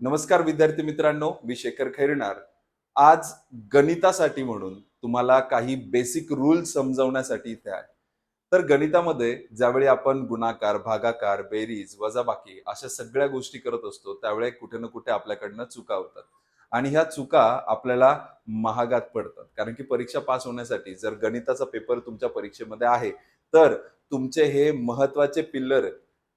नमस्कार विद्यार्थी मित्रांनो मी शेखर खैरणार. आज गणितासाठी म्हणून तुम्हाला काही बेसिक रूल समजवण्यासाठी इथे आहे. तर गणितामध्ये ज्यावेळी आपण गुणाकार भागाकार बेरीज वजाबाकी अशा सगळ्या गोष्टी करत असतो त्यावेळी कुठे ना कुठे आपल्याकडनं चुका होतात. आणि ह्या चुका आपल्याला महागात पडतात. कारण की परीक्षा पास होण्यासाठी जर गणिताचा पेपर तुमच्या परीक्षेमध्ये आहे तर तुमचे हे महत्त्वाचे पिल्लर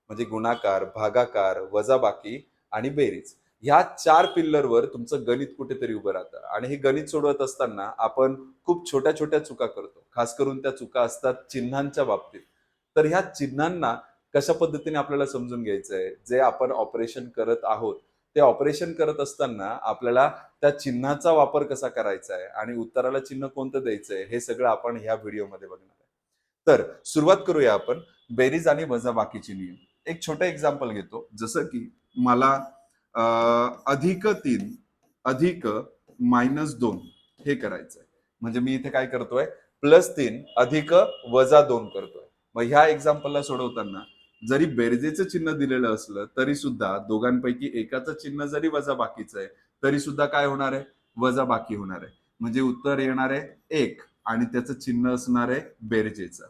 म्हणजे गुणाकार भागाकार वजाबाकी आणि बेरीज. ह्या चार पिल्लरवर तुमचं गणित कुठेतरी उभं राहतं. आणि हे गणित सोडवत असताना आपण खूप छोट्या छोट्या चुका करतो. खास करून त्या चुका असतात चिन्हांच्या बाबतीत. तर ह्या चिन्हांना कशा पद्धतीने आपल्याला समजून घ्यायचं आहे जे आपण ऑपरेशन करत आहोत ते ऑपरेशन करत असताना आपल्याला त्या चिन्हाचा वापर कसा करायचा आहे आणि उत्तराला चिन्ह कोणतं द्यायचं आहे हे सगळं आपण ह्या व्हिडिओमध्ये बघणार आहे. तर सुरुवात करूया आपण. बेरीज आणि वजाबाकीचे नियम. एक छोटं एक्झाम्पल घेतो. जसं की मला अधिक तीन अधिक मायनस दोन हे करायचंय. म्हणजे मी इथे काय करतोय? प्लस तीन अधिक वजा दोन करतोय. मग ह्या एक्झाम्पलला सोडवताना जरी बेरजेचं चिन्ह दिलेलं असलं तरी सुद्धा दोघांपैकी एकाचं चिन्ह जरी वजा बाकीचं आहे तरी सुद्धा काय होणार आहे? वजा बाकी होणार आहे. म्हणजे उत्तर येणार आहे एक आणि त्याचं चिन्ह असणार आहे बेरजेचं.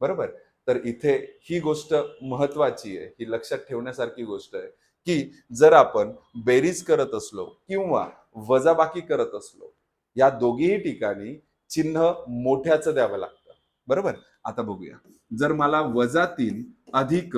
बरोबर? तर इथे ही गोष्ट महत्वाची आहे. ही लक्षात ठेवण्यासारखी गोष्ट आहे. की जर आपण बेरीज करत असलो किंवा वजाबाकी करत असलो या दोघीही ठिकाणी चिन्ह मोठ्याचं द्यावं लागतं. बरोबर? आता बघूया. जर मला वजा तीन अधिक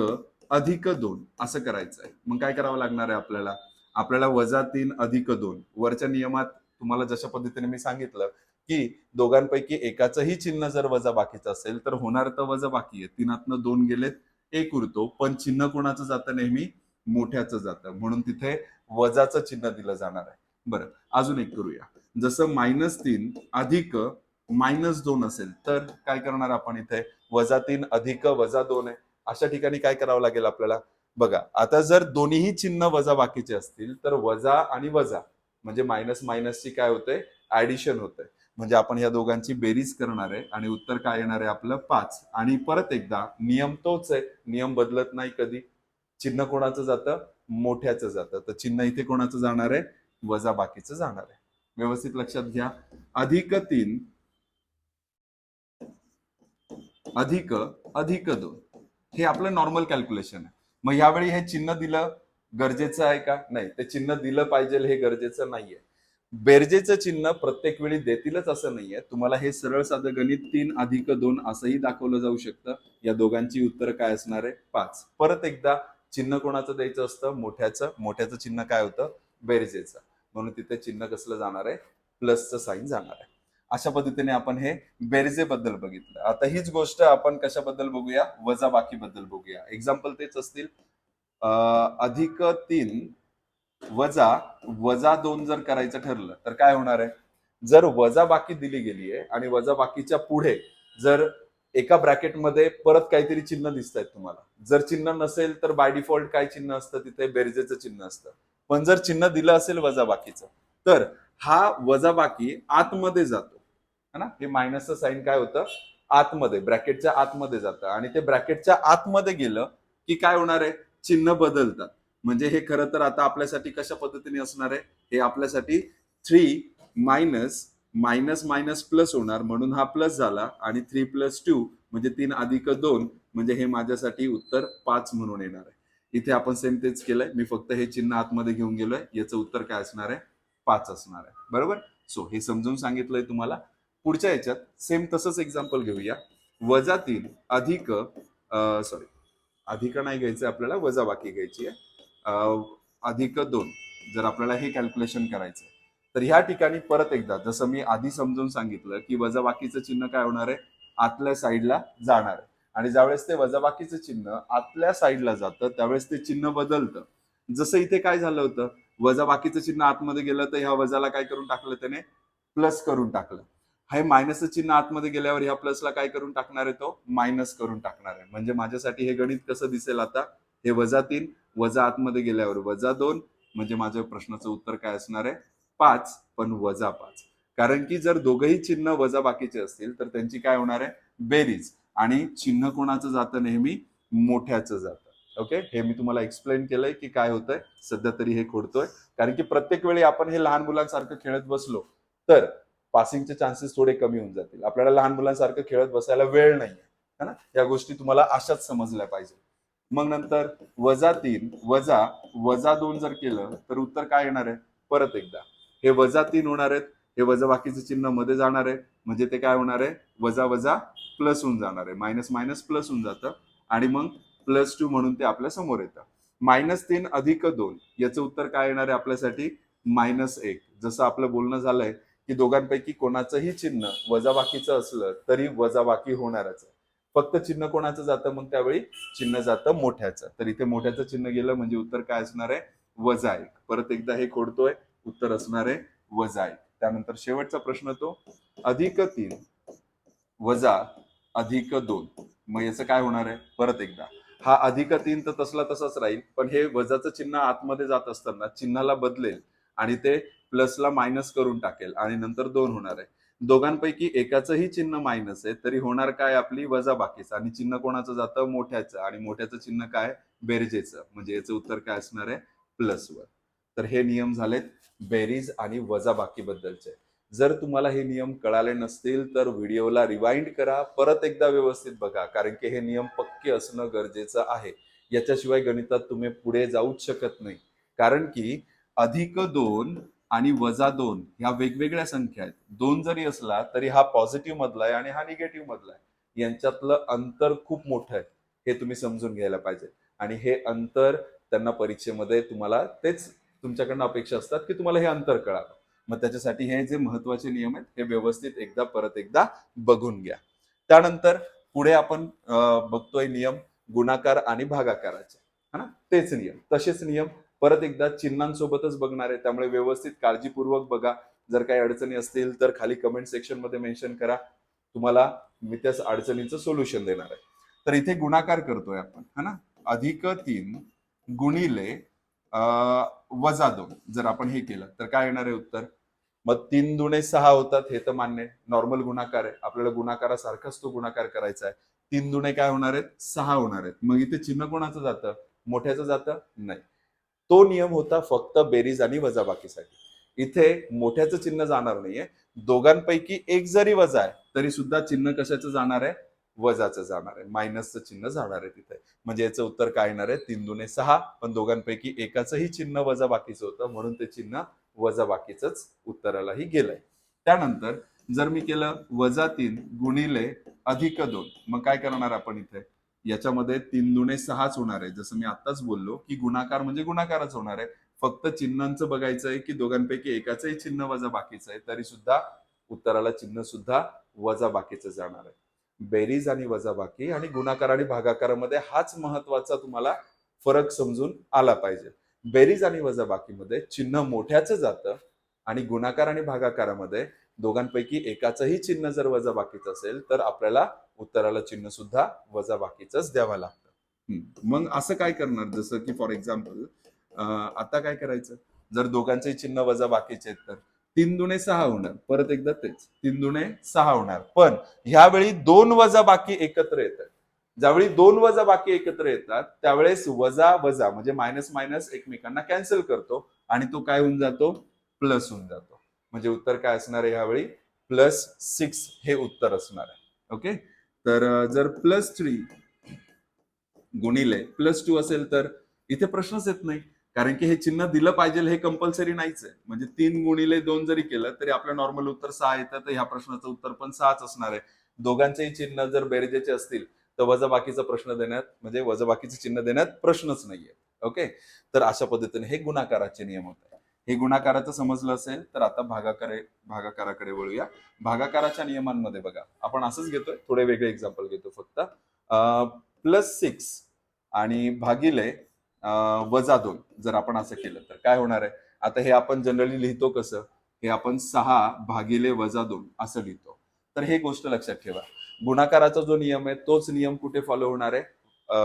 अधिक दोन असं करायचं आहे मग काय करावं लागणार आहे आपल्याला? आपल्याला वजा तीन अधिक दोन वरच्या नियमात तुम्हाला जशा पद्धतीने मी सांगितलं की दोघांपैकी एकाचंही चिन्ह जर वजा बाकीचं असेल तर होणार तर वजा बाकी आहे. तीनातनं दोन गेलेत एक उरतो. पण चिन्ह कोणाचं जातं नेहमी? मोठ्याचं जातं. म्हणून तिथे वजाचं चिन्ह दिलं जाणार आहे. बरं अजून एक करूया. जसं मायनस तीन अधिक मायनस दोन असेल तर काय करणार आपण इथे? वजा तीन अधिक वजा दोन आहे. अशा ठिकाणी काय करावं लागेल आपल्याला? बघा आता जर दोन्हीही चिन्ह वजा बाकीचे असतील तर वजा आणि वजा म्हणजे मायनस मायनसची काय होते? ऍडिशन होते. म्हणजे आपण या दोघांची बेरीज करणार आहे आणि उत्तर काय येणार आहे आपलं? पाच. आणि परत एकदा नियम तोच आहे. नियम बदलत नाही कधी. चिन्ह कोणाचं जातं? मोठ्याचं जातं. तर चिन्ह इथे कोणाचं जाणार आहे? वजा बाकीचं जाणार आहे. व्यवस्थित लक्षात घ्या. अधिक तीन अधिक अधिक दोन. हे आपलं नॉर्मल कॅल्क्युलेशन आहे. मग यावेळी हे चिन्ह दिलं गरजेचं आहे का? नाही. ते चिन्ह दिलं पाहिजे हे गरजेचं नाहीये. बेरजेचं चिन्ह प्रत्येक वेळी देतीलच असं नाहीये. तुम्हाला हे सरळ साधं गणित तीन अधिक दोन असंही दाखवलं जाऊ शकतं. या दोघांची उत्तर काय असणार आहे? पाच. परत एकदा चिन्ह कोणाचं द्यायचं असतं? मोठ्याचं. मोठ्याचं चिन्ह काय होतं? बेरजेचं. म्हणून तिथे चिन्ह कसलं जाणार आहे? प्लसचं साईन जाणार आहे. अशा पद्धतीने आपण हे बेरजेबद्दल बघितलं. आता हीच गोष्ट आपण कशाबद्दल बघूया? वजा बाकी बद्दल बघूया. एक्झाम्पल तेच असतील. अधिक तीन वजा वजा दोन जर करायचं ठरलं तर काय होणार आहे? जर वजा बाकी दिली गेली आहे आणि वजा बाकीच्या पुढे जर एका ब्रॅकेटमध्ये परत काहीतरी चिन्ह दिसत आहेत तुम्हाला. जर चिन्ह नसेल तर बाय डिफॉल्ट काय चिन्ह असतं? तिथे बेरजेचं चिन्ह असतं. पण जर चिन्ह दिलं असेल वजाबाकीचं तर हा वजाबाकी आतमध्ये जातो. है ना? हे मायनसचं साईन काय होतं? आतमध्ये ब्रॅकेटच्या आतमध्ये जातं. आणि ते ब्रॅकेटच्या आतमध्ये गेलं की काय होणार आहे? चिन्ह बदलतात. म्हणजे हे खरं तर आता आपल्यासाठी कशा पद्धतीने असणार आहे? हे आपल्यासाठी three minus minus minus plus होणार म्हणून हा प्लस झाला आणि थ्री प्लस टू म्हणजे तीन अधिक दोन म्हणजे हे माझ्यासाठी उत्तर पाच म्हणून येणार आहे. इथे आपण सेम तेच केलंय. मी फक्त हे चिन्ह आतमध्ये घेऊन गेलोय. याचं उत्तर काय असणार आहे? पाच असणार आहे. बरोबर? सो हे समजून सांगितलंय तुम्हाला. पुढच्या याच्यात सेम तसंच एक्झाम्पल घेऊया. वजा तीन अधिक सॉरी अधिक नाही घ्यायचं आपल्याला वजा बाकी घ्यायची आहे. अधिक दोन. जर आपल्याला हे कॅल्क्युलेशन करायचं आहे, तर ह्या ठिकाणी परत एकदा जसं मी आधी समजून सांगितलं की वजा बाकीचं चिन्ह काय होणार आहे? आतल्या साईडला जाणार आहे. आणि ज्यावेळेस ते वजाबाकीचं चिन्ह आतल्या साईडला जातं त्यावेळेस ते चिन्ह बदलतं. जसं इथे काय झालं होतं? वजा बाकीचं चिन्ह आतमध्ये गेलं तर ह्या वजाला काय करून टाकलं त्याने? प्लस करून टाकलं. हे मायनसचं चिन्ह आतमध्ये गेल्यावर ह्या प्लसला काय करून टाकणार आहे तो? मायनस करून टाकणार आहे. म्हणजे माझ्यासाठी हे गणित कसं दिसेल आता? हे वजा तीन वजा आतमध्ये गेल्यावर वजा दोन. म्हणजे माझ्या प्रश्नाचं उत्तर काय असणार आहे? पाच पण वजा पाच. कारण की जर दोघंही चिन्ह वजा बाकीचे असतील तर त्यांची काय होणार आहे? बेरीज. आणि चिन्ह कोणाचं जातं नेहमी? मोठ्याचं जातं. ओके हे मी तुम्हाला एक्सप्लेन केलंय की काय होतंय. सध्या तरी हे खोडतोय कारण की प्रत्येक वेळी आपण हे लहान मुलांसारखं खेळत बसलो तर पासिंगचे चान्सेस थोडे कमी होऊन जातील. आपल्याला लहान मुलांसारखं खेळत बसायला वेळ नाही है ना? या गोष्टी तुम्हाला अशाच समजल्या पाहिजे. मग नंतर वजा तीन वजा वजा दोन जर केलं तर उत्तर काय येणार आहे? परत एकदा. हे वजा तीन होणार आहेत. हे वजा बाकीचं चिन्हमध्ये जाणार आहे. म्हणजे ते काय होणार आहे? वजा वजा प्लस होऊन जाणार आहे. मायनस मायनस प्लस होऊन जातं. आणि मग प्लस टू म्हणून ते आपल्यासमोर येतं. मायनस तीन अधिक दोन. याचं उत्तर काय येणार आहे आपल्यासाठी? मायनस एक. जसं आपलं बोलणं झालंय की दोघांपैकी कोणाचंही चिन्ह वजाबाकीचं असलं तरी वजाबाकी होणारच आहे. फक्त चिन्ह कोणाचं जातं मग त्यावेळी? चिन्ह जातं मोठ्याचं. तर इथे मोठ्याचं चिन्ह गेलं म्हणजे उत्तर काय असणार आहे? वजा एक. परत एकदा हे खोडतोय. उत्तर असणार आहे वजा एक. त्यानंतर शेवटचा प्रश्न तो अधिक तीन वजा अधिक दोन. मग याचं काय होणार आहे? परत एकदा. हा अधिक तीन तर तसला तसाच राहील पण हे वजाचं चिन्ह आतमध्ये जात असताना चिन्हाला बदलेल आणि ते प्लसला मायनस करून टाकेल आणि नंतर दोन होणार आहे. दोघांपैकी एकाचंही चिन्ह मायनस आहे तरी होणार काय आपली? वजा बाकीचं. आणि चिन्ह कोणाचं जातं? मोठ्याचं. आणि मोठ्याचं चिन्ह काय? बेरजेचं. म्हणजे याचं उत्तर काय असणार आहे? प्लस वर तर हे नियम झालेत. बेरीज आणि वजाबाकीबद्दलचे. जर तुम्हाला हे नियम कळाले नसतील तर व्हिडिओला रिवाइंड करा परत एकदा व्यवस्थित बघा कारण की हे नियम पक्के असणं गरजेचं आहे. याच्याशिवाय गणितात तुम्ही पुढे जाऊच शकत नाही. कारण की अधिक दोन आणि वजा दोन ह्या वेगवेगळ्या संख्या आहेत. दोन जरी असला तरी हा पॉझिटिव्ह मधला आहे आणि हा निगेटिव्ह मधला आहे. यांच्यातलं अंतर खूप मोठं आहे. हे तुम्ही समजून घ्यायला पाहिजे. आणि हे अंतर त्यांना परीक्षेमध्ये तुम्हाला तेच तुमच्याकडनं अपेक्षा असतात की तुम्हाला हे अंतर कळावं. मग त्याच्यासाठी हे जे महत्त्वाचे नियम आहेत हे व्यवस्थित एकदा परत एकदा बघून घ्या. त्यानंतर पुढे आपण बघतोय नियम गुणाकार आणि भागाकाराचे. है ना? तेच नियम. तसेच नियम परत एकदा चिन्हांसोबतच बघणार आहे. त्यामुळे व्यवस्थित काळजीपूर्वक बघा. जर काही अडचणी असतील तर खाली कमेंट सेक्शनमध्ये मेन्शन करा. तुम्हाला मी त्या अडचणीचं सोल्युशन देणार आहे. तर इथे गुणाकार करतोय आपण. है ना? अधिक तीन गुणिले वजा दोन जर आपण हे केलं तर काय येणार आहे उत्तर? मग तीन दुणे सहा होतात हे तर मान्य नॉर्मल गुणाकार आहे. आपल्याला गुणाकारासारखाच तो गुणाकार करायचा आहे. तीन दुणे काय होणार आहेत? सहा होणार आहेत. मग इथे चिन्ह कोणाचं जातं? मोठ्याचं जातं? नाही. तो नियम होता फक्त बेरीज आणि वजाबाकीसाठी. इथे मोठ्याचं चिन्ह जाणार नाहीये. दोघांपैकी एक जरी वजा आहे तरी सुद्धा चिन्ह कशाचं जाणार आहे? वजाचं जाणार आहे. मायनसचं चिन्ह जाणार आहे तिथे. म्हणजे याचं उत्तर काय येणार आहे? तीन दुने सहा. पण दोघांपैकी एकाचंही चिन्ह वजा बाकीचं होतं. म्हणून ते चिन्ह वजा बाकीच उत्तरालाही गेलंय. त्यानंतर जर मी केलं वजा तीन गुणिले अधिक दोन मग काय करणार आपण इथे? याच्यामध्ये तीन दुणे सहाच होणार आहे. जसं मी आताच बोललो की गुणाकार म्हणजे गुणाकारच होणार आहे. फक्त चिन्हांचं बघायचं आहे की दोघांपैकी एकाचंही चिन्ह वजा बाकीचं आहे. तरी सुद्धा उत्तराला चिन्ह सुद्धा वजा बाकीचं जाणार आहे. बेरीज आणि वजाबाकी आणि गुणाकार आणि भागाकारामध्ये हाच महत्त्वाचा तुम्हाला फरक समजून आला पाहिजे. बेरीज आणि वजाबाकीमध्ये चिन्ह मोठ्याचं जातं आणि गुणाकार आणि भागाकारामध्ये दोघांपैकी एकाचंही चिन्ह जर वजाबाकीचं असेल तर आपल्याला उत्तराला चिन्ह सुद्धा वजाबाकीचंच द्यावं लागतं. मग असं काय करणार? जसं की फॉर एक्झाम्पल आता काय करायचं? जर दोघांचेही चिन्ह वजा बाकीचे आहेत तर? तीन दुणे सहा होणार. परत एकदा तेच. तीन दुणे सहा होणार. पण ह्यावेळी दोन वजा बाकी एकत्र येतात. ज्यावेळी दोन वजा बाकी एकत्र येतात त्यावेळेस वजा वजा म्हणजे मायनस मायनस एकमेकांना कॅन्सल करतो आणि तो काय होऊन जातो? प्लस होऊन जातो. म्हणजे उत्तर काय असणार आहे ह्यावेळी? प्लस सिक्स हे उत्तर असणार आहे. ओके तर जर प्लस थ्री गुणिले प्लस टू असेल तर इथे प्रश्नच येत नाही. कारण की हे चिन्ह दिलं पाहिजे हे कंपल्सरी नाहीच आहे. म्हणजे तीन गुणिले दोन जरी केलं तरी आपलं नॉर्मल उत्तर सहा येतं तर ह्या प्रश्नाचं उत्तर पण सहाच असणार आहे. दोघांचेही चिन्ह जर बेरजेचे असतील तर वजाबाकीचा प्रश्न देण्यात म्हणजे वजाबाकीचं चिन्ह देण्यात प्रश्नच नाहीये. ओके? तर अशा पद्धतीने हे गुणाकाराचे नियम होत हे गुणाकाराचं समजलं असेल तर आता भागाकारे भागाकाराकडे वळूया. भागाकाराच्या नियमांमध्ये बघा. आपण असंच घेतोय थोडे वेगळे एक्झाम्पल घेतो फक्त. प्लस सिक्स आणि भागिले वजा दोन जर आपण असं केलं तर. काय होणार आहे? आता हे आपण जनरली लिहितो कसं? हे आपण सहा भागिले वजा दोन असं लिहितो. तर हे गोष्ट लक्षात ठेवा. गुणाकाराचा जो नियम आहे तोच नियम कुठे फॉलो होणार आहे?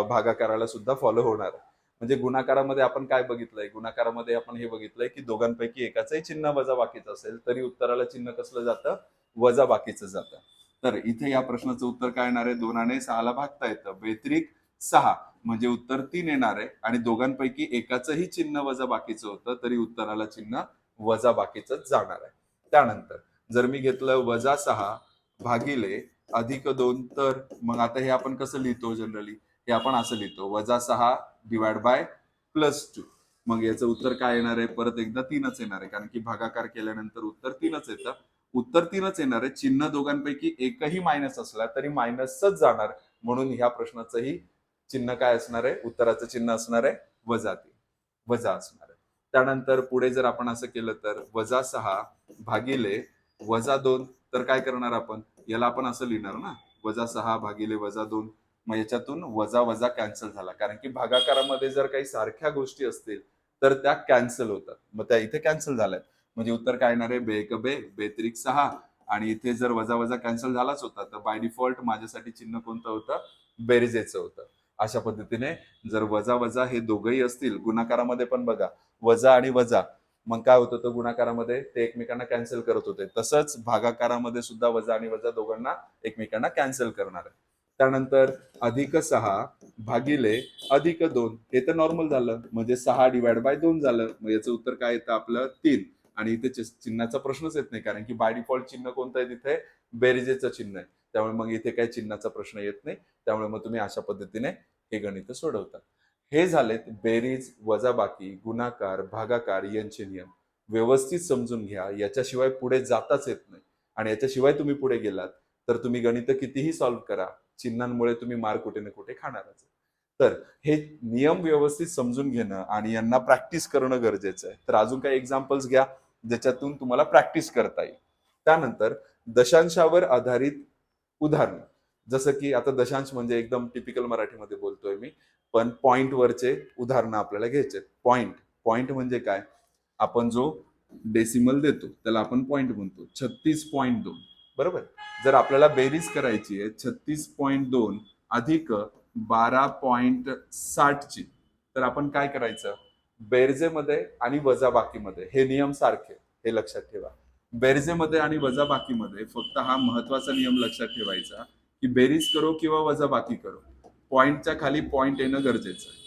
भागाकाराला सुद्धा फॉलो होणार आहे. म्हणजे गुणाकारामध्ये आपण काय बघितलंय? गुणाकारामध्ये आपण हे बघितलंय की दोघांपैकी एकाचंही चिन्ह वजा बाकीचं असेल तरी उत्तराला चिन्ह कसलं जातं? वजा बाकीचं जातं. तर इथे या प्रश्नाचं उत्तर काय येणार आहे? दोनाने सहाला भागता येतं. व्यतिरिक्त सहा. म्हणजे उत्तर तीन येणार आहे. आणि दोघांपैकी एकाचंही चिन्ह वजा बाकीचं होतं तरी उत्तराला चिन्ह वजा बाकीच जाणार आहे. त्यानंतर जर मी घेतलं वजा सहा भागिले अधिक दोन तर मग आता हे आपण कसं लिहितो जनरली हे आपण असं लिहितो वजा सहा डिवाइड बाय प्लस टू मग याचं उत्तर काय येणार आहे? परत एकदा तीनच येणार आहे कारण की भागाकार केल्यानंतर उत्तर तीनच येतं. उत्तर तीनच येणार आहे चिन्ह दोघांपैकी एकही मायनस असला तरी मायनसच जाणार. म्हणून ह्या प्रश्नाचंही चिन्ह काय असणार आहे? उत्तराचं चिन्ह असणार आहे वजा तीन. वजा असणार आहे. त्यानंतर पुढे जर आपण असं केलं तर वजा सहा भागिले वजा दोन तर काय करणार आपण? याला आपण असं लिहिणार ना वजा सहा भागिले वजा दोन. मग याच्यातून वजा वजा कॅन्सल झाला. कारण की भागाकारामध्ये जर काही सारख्या गोष्टी असतील तर त्या कॅन्सल होतात. मग त्या इथे कॅन्सल झाल्यात. म्हणजे उत्तर काय येणार आहे? बेक बे बेत्रिक सहा. आणि इथे जर वजा वजा कॅन्सल झालाच होता तर बाय डिफॉल्ट माझ्यासाठी चिन्ह कोणतं होतं? बेरजेचं होतं. अशा पद्धतीने जर वजा वजा हे दोघंही असतील गुणाकारामध्ये पण बघा वजा आणि वजा मग काय होतं होतं गुणाकारामध्ये? ते एकमेकांना कॅन्सल करत होते. तसंच भागाकारामध्ये सुद्धा वजा आणि वजा दोघांना एकमेकांना कॅन्सल करणार आहे. त्यानंतर अधिक सहा भागिले अधिक दोन हे तर नॉर्मल झालं. म्हणजे सहा डिवाइड बाय दोन झालं. मग याचं उत्तर काय येतं आपलं? तीन. आणि इथे चिन्हाचा प्रश्नच येत नाही कारण की बाय डिफॉल्ट चिन्ह कोणतं आहे तिथे? बेरजेचं चिन्ह आहे. त्यामुळे मग इथे काही चिन्हाचा प्रश्न येत नाही. त्यामुळे मग तुम्ही अशा पद्धतीने हे गणित सोडवतात. हे झालेत बेरीज वजाबाकी गुणाकार भागाकार यांचे नियम. व्यवस्थित समजून घ्या याच्याशिवाय पुढे जाताच येत नाही. आणि याच्याशिवाय तुम्ही पुढे गेलात तर तुम्ही गणित कितीही सॉल्व्ह करा चिन्हांमुळे तुम्ही मार कुठे ना कुठे खाणारच. तर हे नियम व्यवस्थित समजून घेणं आणि यांना प्रॅक्टिस करणं गरजेचं आहे. तर अजून काही एक्झाम्पल्स घ्या ज्याच्यातून तुम्हाला प्रॅक्टिस करता येईल. त्यानंतर दशांशावर आधारित उदाहरणं. जसं की आता दशांश म्हणजे एकदम टिपिकल मराठीमध्ये बोलतोय मी पण पॉइंट वरचे उदाहरणं आपल्याला घ्यायचे पॉइंट पॉइंट म्हणजे काय? आपण जो डेसिमल देतो त्याला आपण पॉइंट म्हणतो. छत्तीस पॉईंट दोन. बरोबर? जर आपल्याला बेरीज करायची आहे छत्तीस पॉईंट दोन अधिक बारा पॉईंट साठची तर आपण काय करायचं? बेरजेमध्ये आणि वजाबाकीमध्ये. हे नियम सारखे हे लक्षात ठेवा. बेरजेमध्ये आणि वजाबाकीमध्ये फक्त हा महत्त्वाचा नियम लक्षात ठेवायचा. की बेरीज करो किंवा वजाबाकी करो. पॉईंटच्या खाली पॉईंट येणं गरजेचं आहे.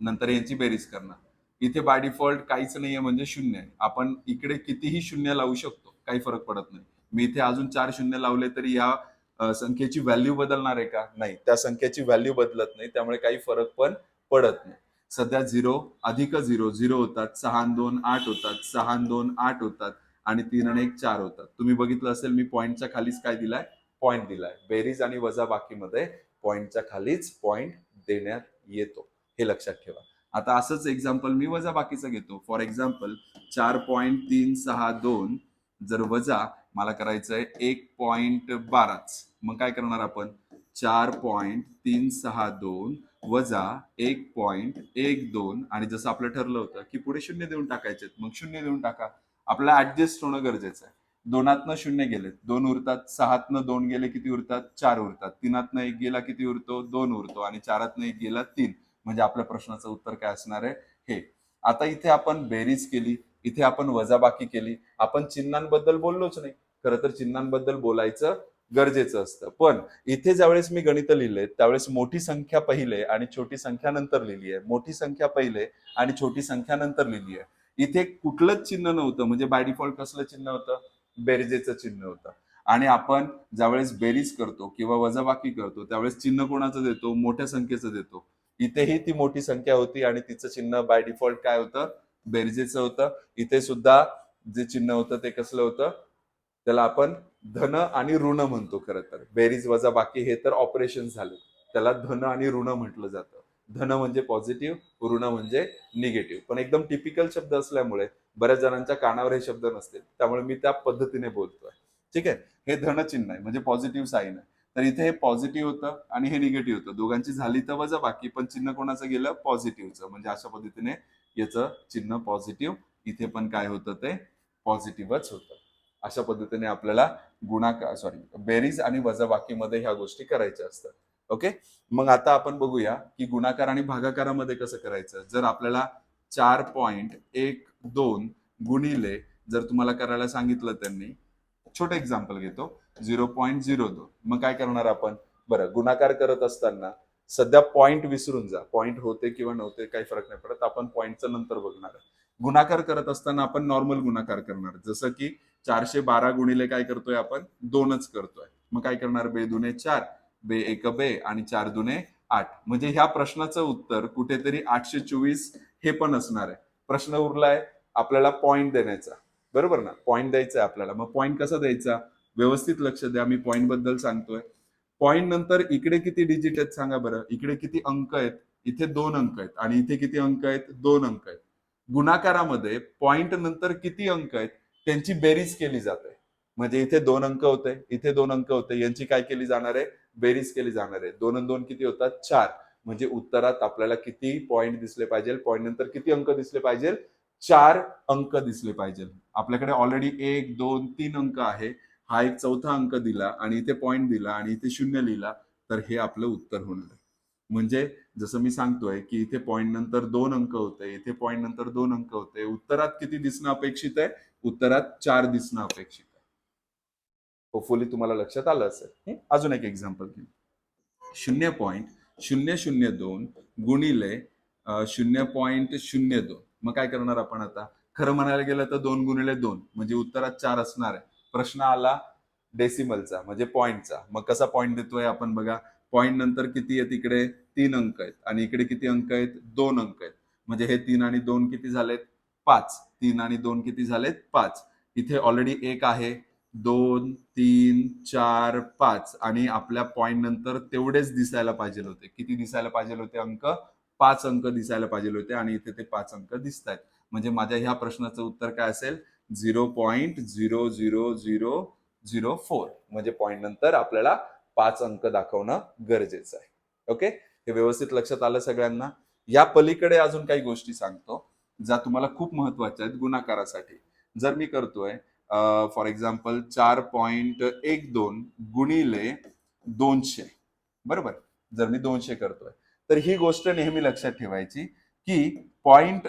नंतर यांची बेरीज करणार. इथे बाय डिफॉल्ट काहीच नाहीये म्हणजे शून्य आहे. आपण इकडे कितीही शून्य लावू शकतो. काही फरक पडत नाही. मी इथे अजून चार शून्य लावले तरी या संख्येची व्हॅल्यू बदलणार आहे का? नाही. त्या संख्येची व्हॅल्यू बदलत नाही. त्यामुळे काही फरक पण पडत नाही. सध्या झिरो अधिक झिरो झिरो होतात. सहा दोन आठ होतात. सहा दोन आठ होतात. आणि तीन आणि एक चार होतात. तुम्ही बघितलं असेल मी पॉईंटच्या खालीच काय दिलाय? पॉईंट दिलाय. बेरीज आणि वजा बाकीमध्ये पॉईंटच्या खालीच पॉईंट देण्यात येतो. हे लक्षात ठेवा. आता असंच एक्झाम्पल मी वजा बाकीचं घेतो. फॉर एक्झाम्पल चार पॉईंट तीन सहा दोन जर वजा मला करायचं आहे एक पॉईंट बाराच. मग काय करणार आपण? चार पॉईंट तीन सहा दोन वजा एक पॉईंट एक दोन. आणि जसं आपलं ठरलं होतं की पुढे शून्य देऊन टाकायचे मग शून्य देऊन टाका. आपल्याला ऍडजस्ट होणं गरजेचं आहे. दोनातनं शून्य गेलेत दोन उरतात सहातनं दोन गेले किती उरतात? चार उरतात. तीनातनं एक गेला किती उरतो? दोन उरतो. आणि चारातनं एक गेला तीन. म्हणजे आपल्या प्रश्नाचं उत्तर काय असणार आहे? हे. आता इथे आपण बेरीज केली. इथे आपण वजाबाकी केली. आपण चिन्हांबद्दल बोललोच नाही. खरं तर चिन्हांबद्दल बोलायचं गरजेचं असतं. पण इथे ज्यावेळेस मी गणित लिहिले त्यावेळेस मोठी संख्या पहिले आणि छोटी संख्या नंतर लिहिली आहे. मोठी संख्या पहिले आणि छोटी संख्या नंतर लिहिली आहे. इथे कुठलंच चिन्ह नव्हतं. म्हणजे बाय डिफॉल्ट कसलं चिन्ह होतं? बेरजेचं चिन्ह होतं. आणि आपण ज्यावेळेस बेरीज करतो किंवा वजाबाकी करतो त्यावेळेस चिन्ह कोणाचं देतो? मोठ्या संख्येचं देतो. इथेही ती मोठी संख्या होती आणि तिचं चिन्ह बाय डिफॉल्ट काय होतं? बेरजेचं होतं. इथे सुद्धा जे चिन्ह होतं ते कसलं होतं? त्याला आपण धन आणि ऋण म्हणतो खरं तर. बेरीज वजा बाकी हे तर ऑपरेशन झाले. त्याला धन आणि ऋण म्हटलं जातं. धन म्हणजे पॉझिटिव्ह ऋण म्हणजे निगेटिव्ह पण एकदम टिपिकल शब्द असल्यामुळे बऱ्याच जणांच्या कानावर हे शब्द नसतील. त्यामुळे मी त्या पद्धतीने बोलतोय. ठीक आहे? हे धन चिन्ह आहे म्हणजे पॉझिटिव्ह साईन आहे. तर इथे हे पॉझिटिव्ह होतं आणि हे निगेटिव्ह होतं. दोघांची झाली तर वजा बाकी पण चिन्ह कोणाचं गेलं? पॉझिटिव्हचं म्हणजे अशा पद्धतीने याचं चिन्ह पॉझिटिव्ह इथे पण काय होतं ते? पॉझिटिव्हच होतं. अशा पद्धतीने आपल्याला गुणाकार सॉरी बेरीज आणि वजाबाकीमध्ये ह्या गोष्टी करायच्या असतात. ओके? मग आता आपण बघूया की गुणाकार आणि भागाकारामध्ये कसं करायचं? जर आपल्याला चार पॉइंट एक दोन गुणिले जर तुम्हाला करायला सांगितलं त्यांनी छोटं एक्झाम्पल घेतो. झिरो पॉईंट झिरो दोन. मग काय करणार आपण? बरं गुणाकार करत असताना सध्या पॉइंट विसरून जा. पॉइंट होते किंवा नव्हते काही फरक नाही पडत. आपण पॉइंटचं नंतर बघणार गुणाकार करत असताना आपण नॉर्मल गुणाकार करणार. जसं की चारशे बारा गुणिले काय करतोय आपण? दोनच करतोय. मग काय करणार? बे दुने चार बे एक बे आणि चार दुने आठ. म्हणजे ह्या प्रश्नाचं उत्तर कुठेतरी आठशे चोवीस हे पण असणार आहे. प्रश्न उरलाय आपल्याला पॉईंट देण्याचा. बरोबर ना? पॉईंट द्यायचा आहे आपल्याला. मग पॉईंट कसा द्यायचा? व्यवस्थित लक्ष द्या. मी पॉईंटबद्दल सांगतोय. पॉईंट नंतर इकडे किती डिजिट आहेत सांगा बरं. इकडे किती अंक आहेत? इथे दोन अंक आहेत. आणि इथे किती अंक आहेत? दोन अंक आहेत. गुणाकारामध्ये पॉईंट नंतर किती अंक आहेत? त्यांची बेरीज केली जाते. म्हणजे इथे दोन अंक होते इथे दोन अंक होते. यांची काय केली जाणार आहे? बेरीज केली जाणार आहे. दोन आणि दोन किती होतात? चार. म्हणजे उत्तरात आपल्याला किती पॉईंट दिसले पाहिजे पॉईंट नंतर किती अंक दिसले पाहिजे? चार अंक दिसले पाहिजे. आपल्याकडे ऑलरेडी एक दोन तीन अंक आहे. हा एक चौथा अंक दिला आणि इथे पॉईंट दिला आणि इथे शून्य लिहिला तर हे आपलं उत्तर होणार आहे. म्हणजे जसं मी सांगतोय की इथे पॉईंट नंतर दोन अंक होते इथे पॉईंट नंतर दोन अंक होते. उत्तरात किती दिसणं अपेक्षित आहे? उत्तरात चार दिसणं अपेक्षित आहे. होपफुली तुम्हाला लक्षात आलं असेल. अजून एक एक्झाम्पल घेऊ. शून्य पॉईंट शून्य शून्य दोन गुणिले शून्य पॉईंट शून्य दोन. मग काय करणार आपण आता? खरं म्हणायला गेलं तर दोन गुणिले दोन म्हणजे उत्तरात चार असणार आहे. प्रश्न आला डेसिमलचा म्हणजे पॉईंटचा मग कसा पॉईंट देतोय आपण बघा? पॉईंट नंतर किती आहेत इकडे? तीन अंक आहेत. आणि इकडे किती अंक आहेत? दोन अंक आहेत. म्हणजे हे तीन आणि दोन किती झालेत? पाच. तीन आणि दोन किती झालेत? पाच. इथे ऑलरेडी एक आहे. दोन तीन चार पाच. आणि आपल्या पॉइंट नंतर तेवढेच दिसायला पाहिजे होते. किती दिसायला पाहिजे होते अंक? पाच अंक दिसायला पाहिजे होते आणि इथे ते पाच अंक दिसत आहेत म्हणजे माझ्या ह्या प्रश्नाचं उत्तर काय असेल? Zero point zero zero zero zero four. म्हणजे पॉईंट नंतर आपल्याला पाच अंक दाखवणं गरजेचं आहे. ओके हे व्यवस्थित लक्षात आलं सगळ्यांना? या पलीकडे अजून काही गोष्टी सांगतो ज्या तुम्हाला खूप महत्त्वाच्या आहेत गुणाकारासाठी. जर मी करतोय फॉर एक्झाम्पल चार पॉइंट एक दोन गुणिले दोनशे. बरोबर? जर मी दोनशे करतोय. तर ही गोष्ट नेहमी लक्षात ठेवायची की पॉइंट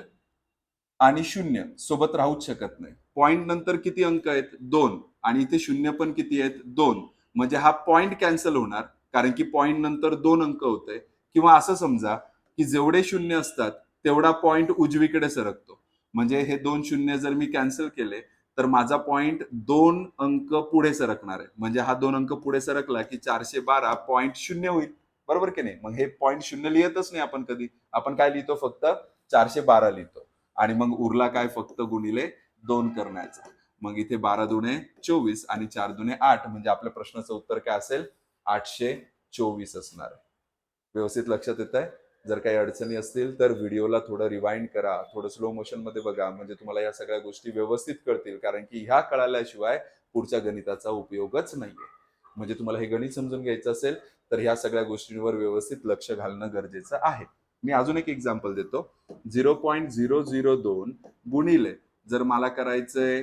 आणि शून्य सोबत राहूच शकत नाही. पॉइंट नंतर किती अंक आहेत? दोन. आणि इथे शून्य पण किती आहेत? दोन. म्हणजे हा पॉइंट कॅन्सल होणार कारण की पॉइंट नंतर दोन अंक होते. किंवा असं समजा की जेवढे शून्य असतात तेवढा पॉइंट उजवीकडे सरकतो. म्हणजे हे दोन शून्य जर मी कॅन्सल केले तर माझा पॉइंट दोन अंक पुढे सरकणार आहे. म्हणजे हा दोन अंक पुढे सरकला की चारशे बारा पॉईंट शून्य होईल. बरोबर की नाही? मग हे पॉईंट शून्य लिहितच नाही आपण कधी. आपण काय लिहितो फक्त? चारशे बारा लिहितो. आणि मग उरला काय फक्त गुणिले दोन करण्याचा. मग इथे बारा दुणे चोवीस आणि चार दुणे आठ. म्हणजे आपल्या प्रश्नाचं उत्तर काय असेल? आठशे चोवीस असणार आहे. व्यवस्थित लक्षात येत आहे जर काही अडचणी असतील तर व्हिडिओला थोडं रिवाइंड करा थोडं स्लो मोशनमध्ये बघा. म्हणजे तुम्हाला या सगळ्या गोष्टी व्यवस्थित कळतील. कारण की ह्या कळाल्याशिवाय पुढच्या गणिताचा उपयोगच नाहीये. म्हणजे तुम्हाला हे गणित समजून घ्यायचं असेल तर ह्या सगळ्या गोष्टींवर व्यवस्थित लक्ष घालणं गरजेचं आहे. मी अजून एक एक्झाम्पल देतो. झिरो पॉईंट झिरो झिरो दोन गुणिले जर मला करायचंय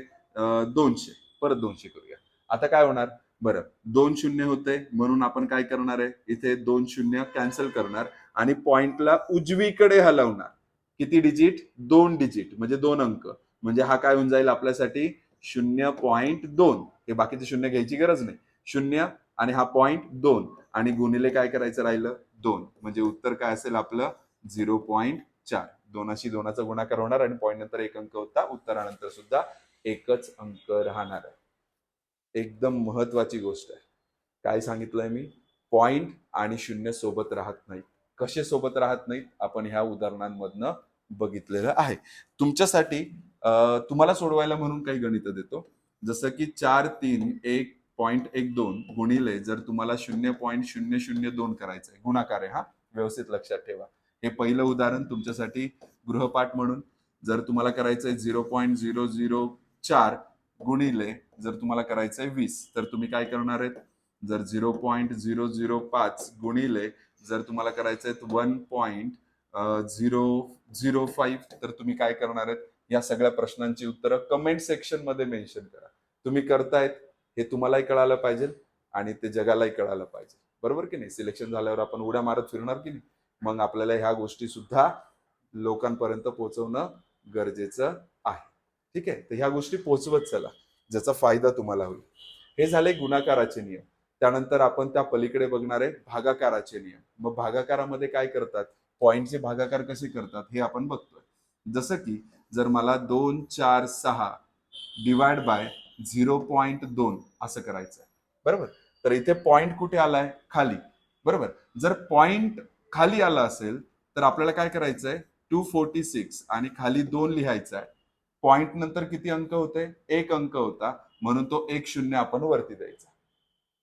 दोनशे. परत दोनशे करूया. आता काय होणार? बरं दोन शून्य होते म्हणून आपण काय करणार आहे? इथे दोन शून्य कॅन्सल करणार. आणि पॉइंटला उजवीकडे हलवणार. किती डिजिट दोन डिजिट म्हणजे दोन अंक. म्हणजे हा काय होऊन जाईल आपल्यासाठी? शून्य पॉइंट दोन. हे बाकीचे शून्य घ्यायची गरज नाही. शून्य आणि हा पॉइंट दोन. आणि गुणिले काय करायचं राहिलं? दोन. म्हणजे उत्तर काय असेल आपलं? झिरो पॉइंट चार. दोनाशी दोनाचा गुणाकार होणार आणि पॉइंट नंतर एक अंक होता. उत्तरानंतर सुद्धा एकच अंक राहणार आहे. एकदम महत्वाची गोष्ट आहे. काय सांगितलंय मी? पॉइंट आणि शून्य सोबत राहत नाही कसे सोबत राहत नाहीत आपण ह्या उदाहरणांमधनं बघितलेलं आहे. तुमच्यासाठी तुम्हाला सोडवायला म्हणून काही गणित देतो. जसं की चार तीन एक पॉइंट एक दोन गुणिले जर तुम्हाला शून्य पॉईंट शून्य शून्य दोन करायचंय गुणाकार आहे हा? व्यवस्थित लक्षात ठेवा. हे पहिलं उदाहरण तुमच्यासाठी गृहपाठ म्हणून. जर तुम्हाला करायचंय झिरो पॉईंट झिरो झिरो चार गुणिले जर तुम्हाला करायचंय वीस तर तुम्ही काय करणार आहेत? जर झिरो पॉईंट झिरो झिरो पाच गुणिले जर तुम्हाला करायचंय one point zero zero five तर तुम्ही काय करणार आहेत? या सगळ्या प्रश्नांची उत्तरं कमेंट सेक्शनमध्ये मेन्शन करा. तुम्ही करतायत हे तुम्हालाही कळालं पाहिजे आणि ते जगालाही कळालं पाहिजे. बरोबर की नाही? सिलेक्शन झाल्यावर आपण उड्या मारत फिरणार की नाही? मग आपल्याला ह्या गोष्टी सुद्धा लोकांपर्यंत पोहोचवणं गरजेचं आहे. ठीक आहे? तर ह्या गोष्टी पोहोचवत चला. ज्याचा फायदा तुम्हाला होईल. हे झाले गुणाकाराचे नियम. त्यानंतर आपण त्या पलीकडे बघणार आहे भागाकाराचे नियम. मग भागाकारामध्ये काय करतात? पॉईंटचे भागाकार कसे करतात हे आपण बघतोय. जसं की जर मला दोन चार सहा डिवाइड बाय झिरो पॉईंट दोन असं करायचं आहे. बरोबर? तर इथे पॉईंट कुठे आलाय? खाली. बरोबर? जर पॉईंट खाली आला असेल तर आपल्याला काय करायचं आहे? टू फोर्टी सिक्स आणि खाली दोन लिहायचं आहे. पॉईंट नंतर किती अंक होते? एक अंक होता. म्हणून तो एक शून्य आपण वरती द्यायचा.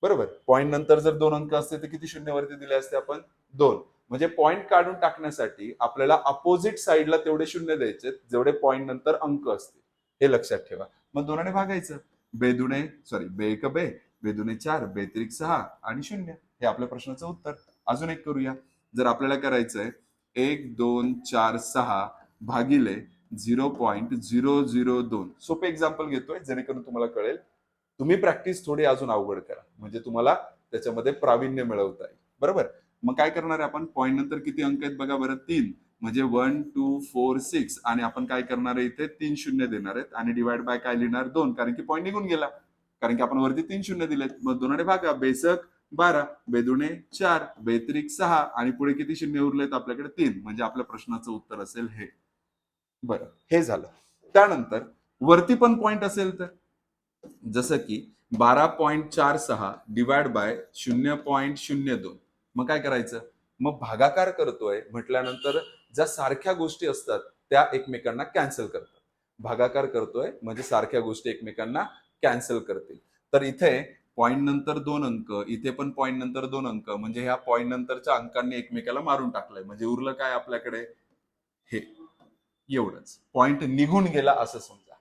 बरोबर. पॉईंट नंतर जर दोन अंक असते तर किती शून्य वरती दिले असते आपण? दोन. म्हणजे पॉईंट काढून टाकण्यासाठी आपल्याला अपोजिट साईडला तेवढे शून्य द्यायचे जेवढे पॉईंट नंतर अंक असते हे लक्षात ठेवा. मग दोनाने भागायचं. बेदुणे सॉरी बे एक बे बेदुणे चार बेत्रिक सहा आणि शून्य. हे आपल्या प्रश्नाचं उत्तर. अजून एक करूया. जर आपल्याला करायचंय एक दोन चार सहा भागिले झिरो पॉईंट झिरो झिरो दोन. सोपे एक्झाम्पल घेतोय जेणेकरून तुम्हाला कळेल तुम्ही प्रॅक्टिस थोडी अजून अवघड करा. म्हणजे तुम्हाला त्याच्यामध्ये प्रावीण्य मिळवता येईल. बरोबर? मग काय करणार आहे आपण? पॉईंट नंतर किती अंक आहेत बघा बरं? तीन. म्हणजे वन टू फोर सिक्स आणि आपण काय करणार आहे इथे? तीन शून्य देणार आहेत. आणि डिवाइड बाय काय लिहिणार? दोन. कारण की पॉईंट निघून गेला. कारण की आपण वरती तीन शून्य दिलेत. मग दोनाने भागा. बेसक बारा. बेदुणे चार. बेत्रिक सहा. आणि पुढे किती शून्य उरलेत? आपल्याकडे तीन. म्हणजे आपल्या प्रश्नाचं उत्तर असेल हे. बरं. हे झालं. त्यानंतर वरती पण पॉइंट असेल तर? जसं की बारा पॉईंट चार सहा डिवाइड बाय शून्य पॉईंट शून्य दोन. मग काय करायचं? मग भागाकार करतोय म्हटल्यानंतर ज्या सारख्या गोष्टी असतात त्या एकमेकांना कॅन्सल करतात. भागाकार करतोय म्हणजे सारख्या गोष्टी एकमेकांना कॅन्सल करतील. तर इथे पॉईंट नंतर दोन अंक इथे पण पॉईंट नंतर दोन अंक म्हणजे ह्या पॉईंट नंतरच्या अंकांनी एकमेकाला मारून टाकलंय. म्हणजे उरलं काय आपल्याकडे? हे. एवढंच. पॉइंट निघून गेला असं समजा.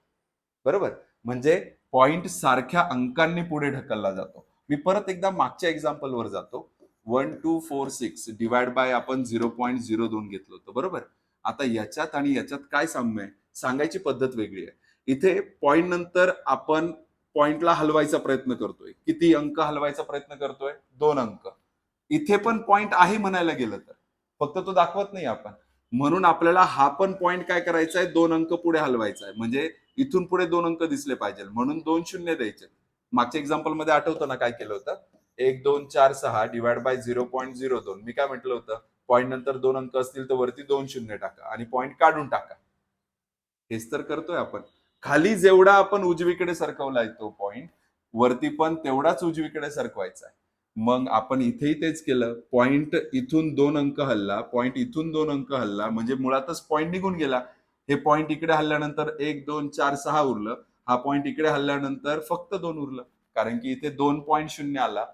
बरोबर? म्हणजे पॉइंट सारख्या अंकांनी पुढे ढकलला जातो. मी परत एकदा मागच्या एक्झाम्पल वर जातो. One two four six divide by आपण झिरो पॉईंट झिरो दोन घेतलं होतं बरोबर? आता याच्यात आणि याच्यात काय साम्य आहे? सांगायची पद्धत वेगळी आहे. इथे पॉईंट नंतर आपण पॉइंटला हलवायचा प्रयत्न करतोय. किती अंक हलवायचा प्रयत्न करतोय? दोन अंक. इथे पण पॉइंट आहे म्हणायला गेलं तर. फक्त तो दाखवत नाही आपण. म्हणून आपल्याला हा पण पॉइंट काय करायचा आहे दोन अंक पुढे हलवायचा आहे म्हणजे इथून पुढे दोन अंक दिसले पाहिजे. म्हणून दोन शून्य द्यायचे. मागच्या एक्झाम्पलमध्ये आठवतं ना काय केलं होतं? एक दोन चार सहा divide by zero point zero दोन. मी काय म्हटलं होतं? पॉईंट नंतर दोन अंक असतील तर वरती दोन शून्य टाका आणि पॉईंट काढून टाका. हेच तर करतोय आपण. खाली जेवढा आपण उजवीकडे सरकवलाय तो पॉईंट वरती पण तेवढाच उजवीकडे सरकवायचा आहे. मग आपण इथेही तेच केलं. पॉइंट इथून दोन अंक हल्ला पॉइंट इथून दोन अंक हल्ला म्हणजे मुळातच पॉइंट निघून गेला. हे पॉईंट इकडे हल्ल्यानंतर एक दोन चार सहा उरलं. हा पॉईंट इकडे हल्ल्यानंतर फक्त दोन उरलं. कारण की इथे दोन पॉईंट शून्य आला.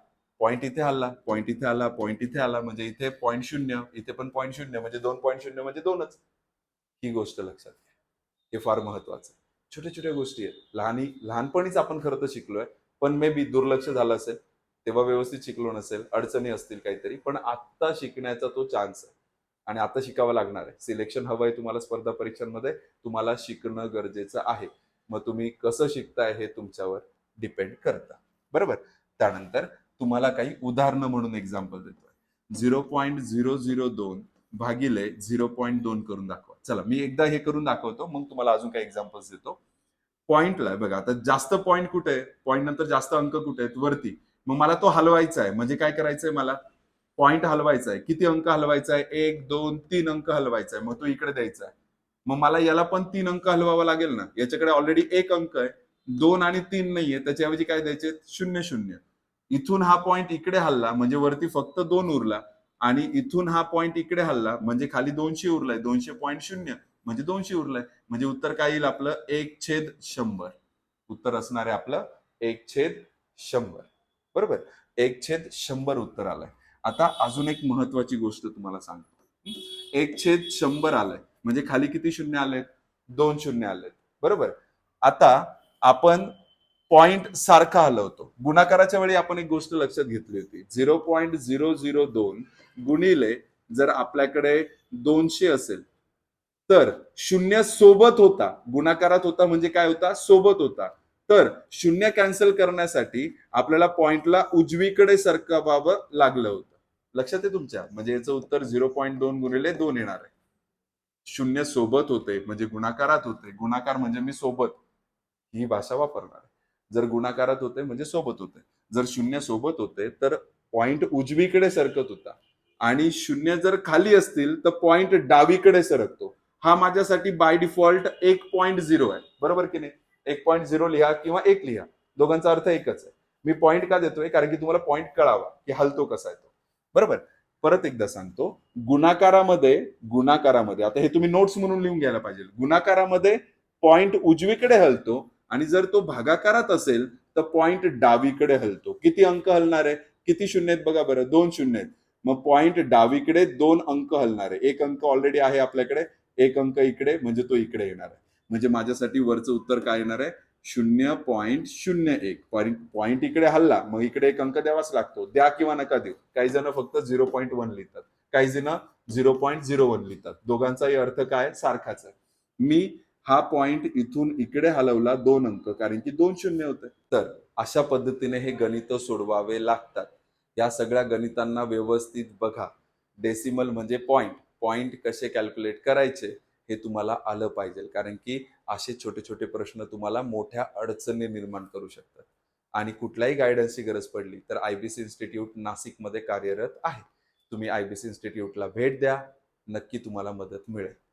पॉईंट इथे आला पॉईंट इथे आला पॉईंट इथे आला. म्हणजे इथे पॉईंट शून्य इथे पण पॉईंट शून्य म्हणजे दोन पॉईंट शून्य म्हणजे दोनच. ही गोष्ट लक्षात घ्या. हे फार महत्वाचं आहे. छोट्या छोट्या गोष्टी आहेत. लहानी लहानपणीच आपण खरं तर शिकलोय. पण मे बी दुर्लक्ष झालं असेल तेव्हा व्यवस्थित शिकलो नसेल अडचणी असतील काहीतरी. पण आत्ता शिकण्याचा तो चान्स आहे. आणि आता शिकावं लागणार आहे. सिलेक्शन हवं आहे तुम्हाला स्पर्धा परीक्षांमध्ये तुम्हाला शिकणं गरजेचं आहे. मग तुम्ही कसं शिकताय हे तुमच्यावर डिपेंड करतं. बरोबर? त्यानंतर तुम्हाला काही उदाहरणं म्हणून एक्झाम्पल देतोय. झिरो पॉईंट झिरो झिरो दोन भागिले झिरो पॉईंट दोन करून दाखवा. चला मी एकदा हे करून दाखवतो मग तुम्हाला अजून काही एक्झाम्पल्स देतो. पॉइंटला बघा आता जास्त पॉईंट कुठे? आहे पॉईंट नंतर जास्त अंक कुठे आहेत? वरती. मग मला तो हलवायचा आहे. म्हणजे काय करायचंय मला? पॉईंट हलवायचा आहे किती अंक हलवायचा आहे एक दोन तीन अंक हलवायचा आहे मग तो इकडे द्यायचा आहे मग मला याला पण तीन अंक हलवावा लागेल ना? याच्याकडे ऑलरेडी एक अंक आहे. दोन आणि तीन नाहीये. त्याच्याऐवजी काय द्यायचे? शून्य शून्य. इथून हा पॉइंट इकडे हल्ला म्हणजे वरती फक्त दोन उरला. आणि इथून हा पॉइंट इकडे हल्ला म्हणजे खाली दोनशे उरलाय. दोनशे पॉईंट शून्य म्हणजे दोनशे उरलाय. म्हणजे उत्तर काय येईल आपलं? एक छेद शंभर. उत्तर असणार आहे आपलं एक छेद शंभर. बरोबर? एक छेद शंभर उत्तर आलंय. आता अजून एक महत्वाची गोष्ट तुम्हाला सांगतो. एक छेद शंभर आलंय. म्हणजे खाली किती शून्य आलेत? दोन शून्य आलेत. बरोबर? आता आपण पॉइंट सारखा हलवतो. गुणाकाराच्या वेळी आपण एक गोष्ट लक्षात घेतली होती. झिरो पॉईंट झिरो झिरो दोन गुणिले जर आपल्याकडे दोनशे असेल तर शून्य सोबत होता. गुणाकारात होता म्हणजे काय होता? सोबत होता. तर शून्य कॅन्सल करण्यासाठी आपल्याला पॉइंटला उजवीकडे सरकवावं लागलं होतं. लक्षात आहे तुमच्या? म्हणजे याचं उत्तर झिरो पॉईंट दोन गुणिले दोन येणार आहे. शून्य सोबत होते म्हणजे गुणाकारात होते. गुणाकार म्हणजे मी सोबत. ही भाषा वापरणार आहे. जर गुणाकारात होते म्हणजे सोबत होते. जर शून्य सोबत होते तर पॉइंट उजवीकडे सरकत होता. आणि शून्य जर खाली असतील तर पॉइंट डावीकडे सरकतो. हा माझ्यासाठी बाय डिफॉल्ट एक पॉइंट झिरो आहे. बरोबर की नाही? एक पॉईंट झिरो लिहा किंवा एक लिहा. दोघांचा अर्थ एकच आहे. मी पॉइंट का देतोय? कारण की तुम्हाला पॉइंट कळावा की हलतो कसा आहे तो. बरोबर. परत एकदा सांगतो. गुणाकारामध्ये गुणाकारामध्ये आता हे तुम्ही नोट्स म्हणून लिहून घ्यायला पाहिजे. गुणाकारामध्ये पॉइंट उजवीकडे हलतो आणि जर तो भागाकारात असेल तर पॉइंट डावीकडे हलतो. किती अंक हलणार आहे? किती शून्य आहेत बघा बरं. दोन शून्य आहेत. मग पॉइंट डावीकडे दोन अंक हलणार आहे. एक अंक ऑलरेडी आहे आपल्याकडे एक अंक इकडे म्हणजे तो इकडे येणार आहे. म्हणजे माझ्यासाठी वरचं उत्तर काय येणार आहे? शून्य पॉईंट शून्य एक. पॉईंट पॉईंट इकडे हल्ला मग इकडे एक अंक द्यावाच लागतो. द्या किंवा नका देऊ. काही जण फक्त झिरो पॉईंट वन लिहितात. काही जण झिरो पॉईंट झिरो वन लिहितात. दोघांचाही अर्थ काय? सारखाच आहे. मी हा पॉइंट इथून इकडे हलवला दोन अंक कारण की दोन शून्य होते. तर अशा पद्धतीने हे गणित सोडवावे लागतात. या सगळ्या गणितांना व्यवस्थित बघा. डेसिमल म्हणजे पॉइंट. पॉइंट कसे कॅल्क्युलेट करायचे? हे तुम्हाला आलं पाहिजे. कारण की असे छोटे छोटे प्रश्न तुम्हाला मोठ्या अडचणी निर्माण करू शकतात. आणि कुठल्याही गायडन्सची गरज पडली तर आयबीसी इन्स्टिट्यूट नाशिकमध्ये कार्यरत आहे. तुम्ही आयबीसी इन्स्टिट्यूटला भेट द्या. नक्की तुम्हाला मदत मिळेल.